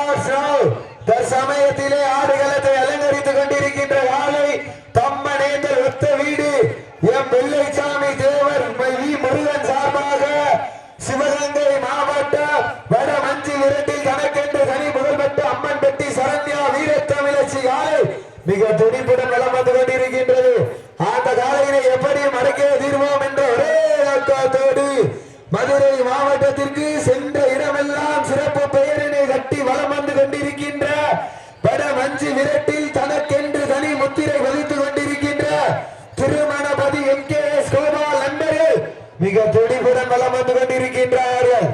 Last தற்சமயத்திலே ஆடுகளத்தை அலங்கரித்துக் கொண்டிருக்கின்ற வாழை தம்மனேந்தல் ஒத்த வீடு. M Vellaichamy Thevar V. Murugan சார்பாக சிவகங்கை வட மஞ்சி தனி முதல்பட்டு அம்மன் பெட்டி சரண்யா வீரத்தமிழச்சி காலை மிக துடிப்புடன் வலம் வந்து கொண்டிருக்கின்றது. அந்த காலையினை எப்படி மறக்க தீர்வோம் என்ற ஒரே நோக்கத்தோடு மதுரை மாவட்டத்திற்கு சென்ற வட மஞ்சு விரட்டில் தனக்கென்று தனி முத்திரை வகித்துக் கொண்டிருக்கின்ற Thirumanapathi M K S Gopal நண்பர்கள் மிக துடிப்புடன் வளம் வந்து கொண்டிருக்கின்றார்கள்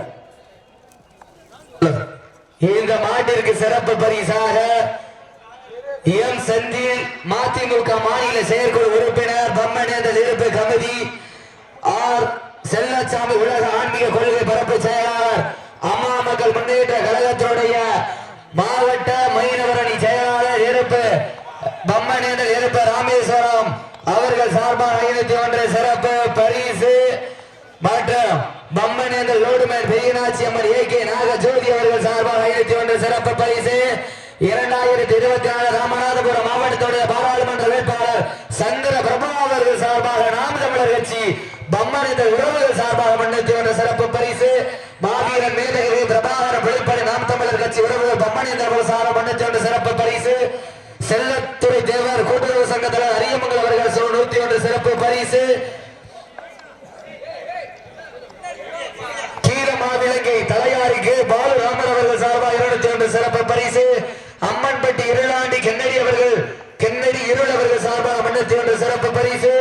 இந்த மாட்டிற்கு சிறப்பு பரிசாக எம் செந்தில் மதிமுக மாநில செயற்குழு உறுப்பினர் பம்மனேந்தல் இருப்பு கமிதி ஆர் செல்லச்சாமி உலக ஆன்மீக கொள்கை பரப்பு செயலாளர் அம்மா மக்கள் முன்னேற்ற கழகத்தினுடைய மாவட்ட பம்மன் பம்மனேந்தல் இருப்ப ராமேஸ்வரம். அவர்கள் சார்பாக ஐநூத்தி ஒன்று சிறப்பு பரிசு. மற்றும் Pamman Pammanenthal loadman Periyanachi Amman A K Nagajothi அவர்கள் சார்பாக ஐநூத்தி ஒன்று சிறப்பு பரிசு. இரண்டாயிரத்தி இருபத்தி நாலு ராமநாதபுரம் மாவட்டத்துடைய பாராளுமன்ற வேட்பாளர் சந்திர பிரபா அவர்கள் சார்பாக நாம் தமிழர் கட்சி பம்மனேந்தல் உறவுகள் சார்பாக முன்னூத்தி ஒன்று சிறப்பு பரிசு மாவீரன் மேதகிரி பிரபாகர வெளிப்படை நாம் தமிழர் கட்சி உறவுகள் பம்மனேந்தல் அவர்கள் சார்பாக முன்னூத்தி ஒன்று சிறப்பு பரிசு செல்லத்துறை தேவர் கூட்டுறவு சங்கத்தில் அரியமங்கல் அவர்கள் நூத்தி ஒன்று சிறப்பு பரிசு. கீரமாவிலங்கை தலையாரிக்கு பாலு ராமர் அவர்கள் சார்பாக இருநூத்தி ஒன்று சிறப்பு பரிசு. அம்மன்பட்டி இருளாண்டி கென்னடி அவர்கள் கென்னடி இருள் அவர்கள் சார்பாக முன்னூத்தி ஒன்று சிறப்பு பரிசு.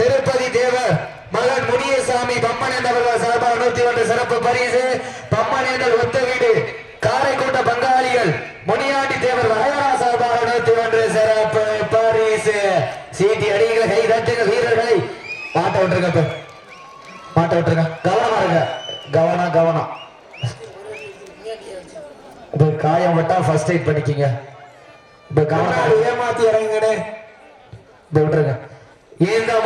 திருப்பதி தேவர் மகன் முனியசாமி பம்மனேந்த அவர்கள் சார்பாக நூத்தி ஒன்று சிறப்பு பரிசு. பம்மனேந்தல் ஒத்த வீடு காரைக்கூட்ட பங்காளிகள் முனியாண்டி தேவர் வகையரா சார்பாக நூத்தி ஒன்று சிறப்பு பரிசு சீட்டி அடிகளை கை தட்டுங்க வீரர்களை. மாட்ட விட்டுருங்க இப்ப. மாட்ட விட்டுருங்க. கவனமா இருங்க. கவனம் கவனம் இப்ப காயம் விட்டா ஃபர்ஸ்ட் எய்ட் பண்ணிக்கிங்க. இப்ப கவனம் ஏமாத்தி இறங்குங்கடே இப்ப விட்டுருங்க. இந்த